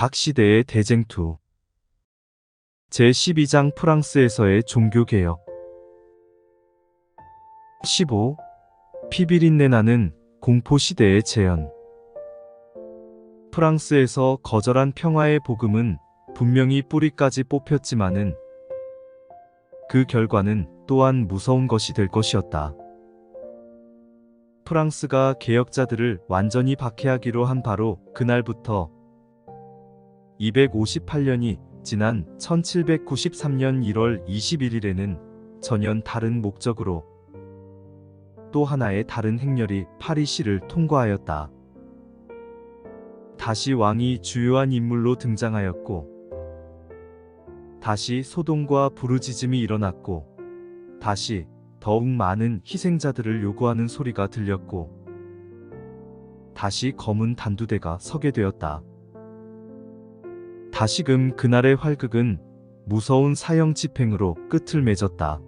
각 시대의 대쟁투 제12장 프랑스에서의 종교개혁 15. 피비린내 나는 공포시대의 재현 프랑스에서 거절한 평화의 복음은 분명히 뿌리까지 뽑혔지만은 그 결과는 또한 무서운 것이 될 것이었다. 프랑스가 개혁자들을 완전히 박해하기로 한 바로 그날부터 258년이 지난 1793년 1월 21일에는 전혀 다른 목적으로 또 하나의 다른 행렬이 파리시를 통과하였다. 다시 왕이 주요한 인물로 등장하였고, 다시 소동과 부르짖음이 일어났고, 다시 더욱 많은 희생자들을 요구하는 소리가 들렸고, 다시 검은 단두대가 서게 되었다. 다시금 그날의 활극은 무서운 사형 집행으로 끝을 맺었다.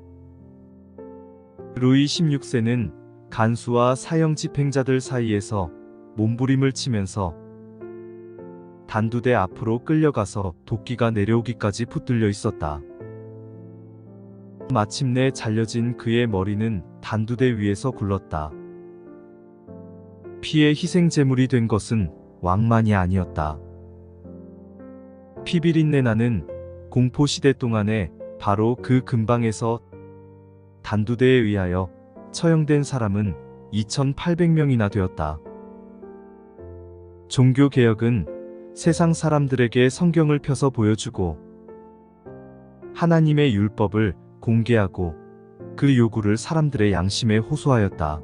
루이 16세는 간수와 사형 집행자들 사이에서 몸부림을 치면서 단두대 앞으로 끌려가서 도끼가 내려오기까지 붙들려 있었다. 마침내 잘려진 그의 머리는 단두대 위에서 굴렀다. 피의 희생 제물이 된 것은 왕만이 아니었다. 피비린내 나는 공포시대 동안에 바로 그 근방에서 단두대에 의하여 처형된 사람은 2800명이나 되었다. 종교개혁은 세상 사람들에게 성경을 펴서 보여주고 하나님의 율법을 공개하고 그 요구를 사람들의 양심에 호소하였다.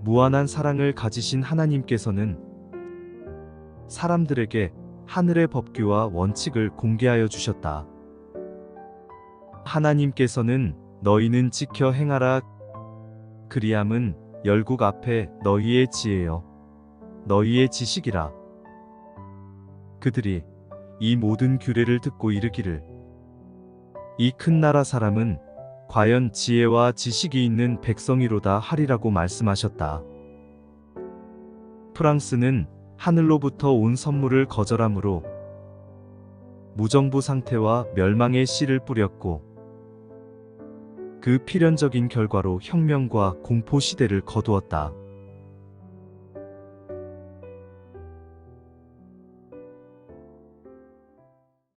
무한한 사랑을 가지신 하나님께서는 사람들에게 하늘의 법규와 원칙을 공개하여 주셨다. 하나님께서는 너희는 지켜 행하라. 그리함은 열국 앞에 너희의 지혜여, 너희의 지식이라. 그들이 이 모든 규례를 듣고 이르기를 이 큰 나라 사람은 과연 지혜와 지식이 있는 백성이로다 하리라고 말씀하셨다. 프랑스는 하늘로부터 온 선물을 거절함으로 무정부 상태와 멸망의 씨를 뿌렸고 그 필연적인 결과로 혁명과 공포 시대를 거두었다.